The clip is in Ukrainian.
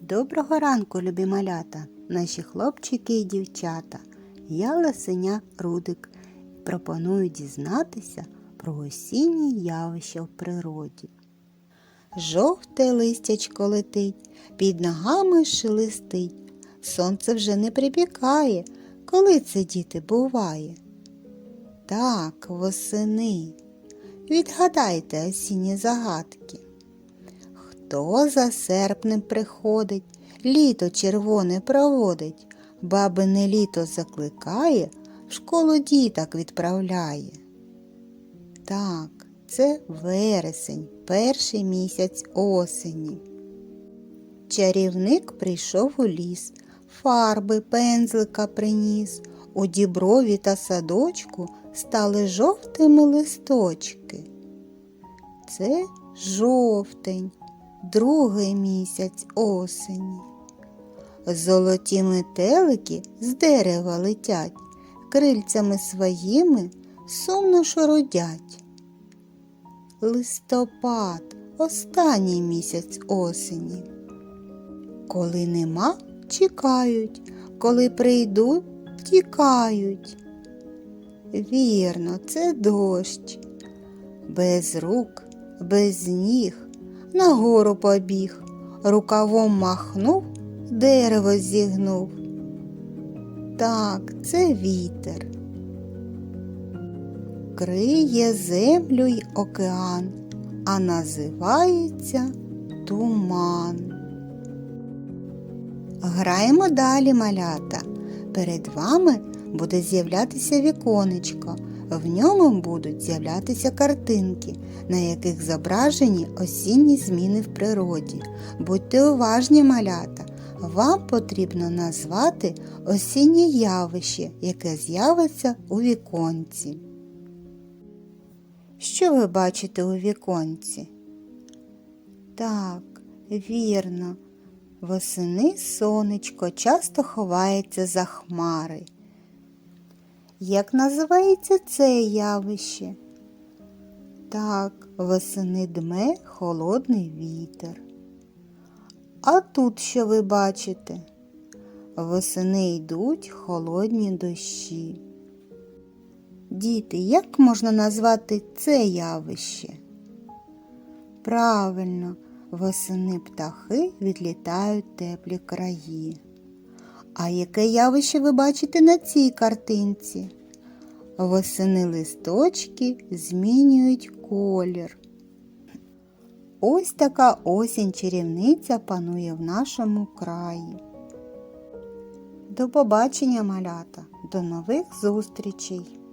Доброго ранку, любі малята, наші хлопчики і дівчата. Я Лисеня Рудик пропоную дізнатися про осінні явища в природі. Жовте листячко летить, під ногами шелестить. Сонце вже не припікає, коли це діти буває. Так, восени. Відгадайте осінні загадки. Хто за серпнем приходить, літо червоне проводить, бабине літо закликає, в школу діток відправляє. Так, це вересень, перший місяць осені. Чарівник прийшов у ліс, фарби пензлика приніс. У діброві та садочку стали жовтими листочки. Це жовтень, другий місяць осені. Золоті метелики з дерева летять, крильцями своїми сумно шородять. Листопад останній місяць осені. Коли нема, чекають, коли прийдуть, тікають. Вірно, це дощ. Без рук, без ніг, нагору побіг, рукавом махнув, дерево зігнув. Так, це вітер. Криє землю й океан, а називається туман. Граємо далі, малята. Перед вами буде з'являтися віконечко. В ньому будуть з'являтися картинки, на яких зображені осінні зміни в природі. Будьте уважні, малята. Вам потрібно назвати осіннє явище, яке з'явиться у віконці. Що ви бачите у віконці? Так, вірно. Восени сонечко часто ховається за хмари. Як називається це явище? Так, восени дме холодний вітер. А тут що ви бачите? Восени йдуть холодні дощі. Діти, як можна назвати це явище? Правильно, восени птахи відлітають теплі краї. А яке явище ви бачите на цій картинці? Восени листочки змінюють колір. Ось така осінь чарівниця панує в нашому краї. До побачення, малята, до нових зустрічей!